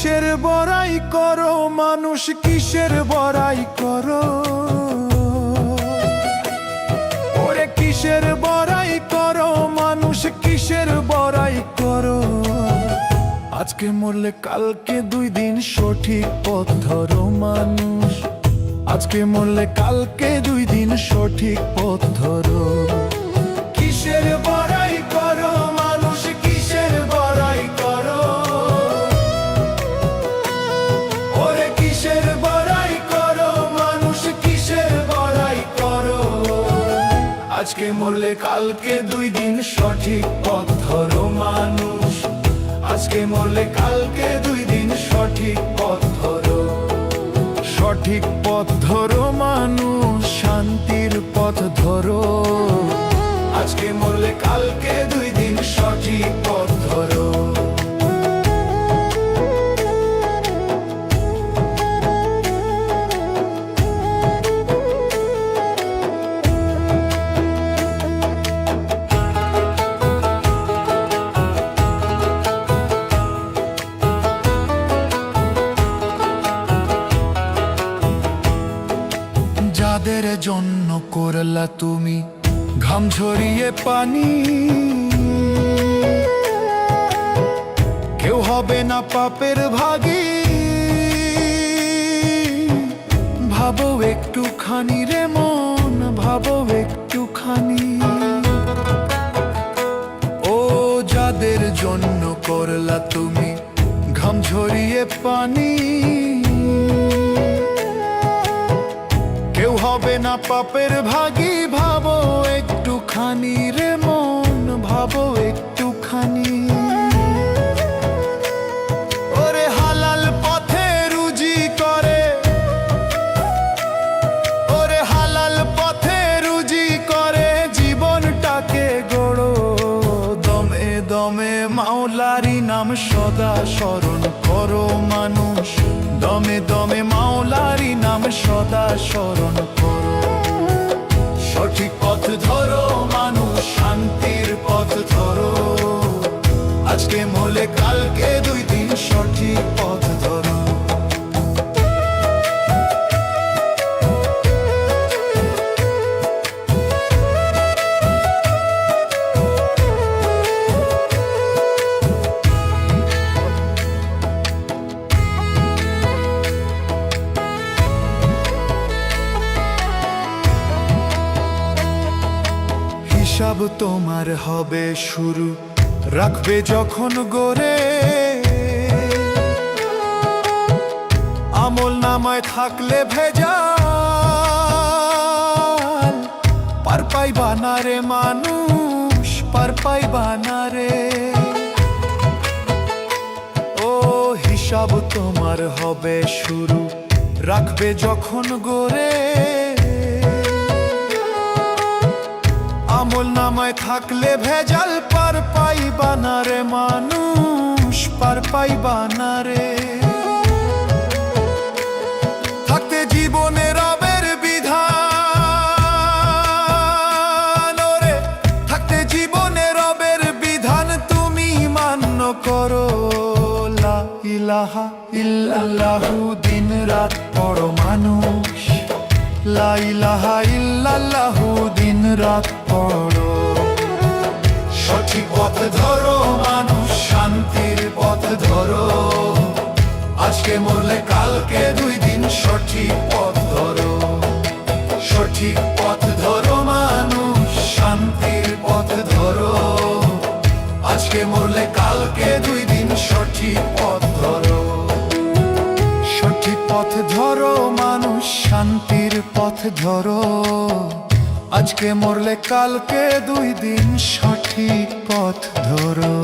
কিসের বড়াই করো? মানুষ কিসের বড়াই করো? ওরে কিসের বড়াই করো? মানুষ কিসের বড়াই করো? আজকে মরলে কালকে দুই দিন সঠিক পথ ধরো মানুষ। আজকে মরলে কালকে দুই দিন সঠিক পথ ধরো। আজকে মরলে কালকে দুই দিন সঠিক পথ ধরো মানুষ। আজকে মরলে কালকে দুই দিন সঠিক পথ ধরো। সঠিক পথ ধরো মানুষ, শান্তির পথ ধরো। আজকে মরলে কালকে দুই দিন সঠিক পথ জন্য করলা তুমি ঘাম ঝরিয়ে পানি। কেউ হবে না পাপের ভাগী। ভাবো একটুখানি রে মন, ভাবো একটুখানি। ও যাদের জন্য করলা তুমি ঘাম ঝরিয়ে পানি। হবে না পাপের ভাগী ভাবো, একটুখানি রে মন ভাবো, একটুখানি। ওরে হালাল পথে রুজি করে। ওরে হালাল পথে রুজি করে, জীবনটাকে গড়ো। দমে দমে মাওলারি নাম সদা স্মরণ করো মানুষ। দমে দমে মাওলারি নাম সদা স্মরণ করো। হিসাব তোমার হবে শুরু। রাখবে যখন গড়ে। আমল নামায় থাকলে ভেজা পার পাই বানারে মানুষ, পার পাই বানারে ও, হিসাব তোমার হবে শুরু। রাখবে যখন গড়ে। আমল নামায় থাকলে ভেজাল পার পাই বানারে মানুষ, পার পাই বানারে থাকতে জীবনে রবের বিধান থাকতে জীবনে রবের বিধান তুমি মান্য করো। লা ইলাহা ইল্লাল্লাহু দিন রাত পড়ো মানুষ। লা ইলাহা রাত পড়ো। সঠিক পথ ধরো, মানুষ শান্তির পথ ধরো। আজকে মরলে কালকে দুই দিন সঠিক পথ ধরো। সঠিক পথ ধরো, মানুষ শান্তির পথ ধরো। আজকে মরলে কালকে দুই দিন সঠিক পথ ধরো। সঠিক পথ ধরো, মানুষ শান্তির পথ ধরো। আজকে মরলে কালকে দুই দিন সঠিক পথ ধরো।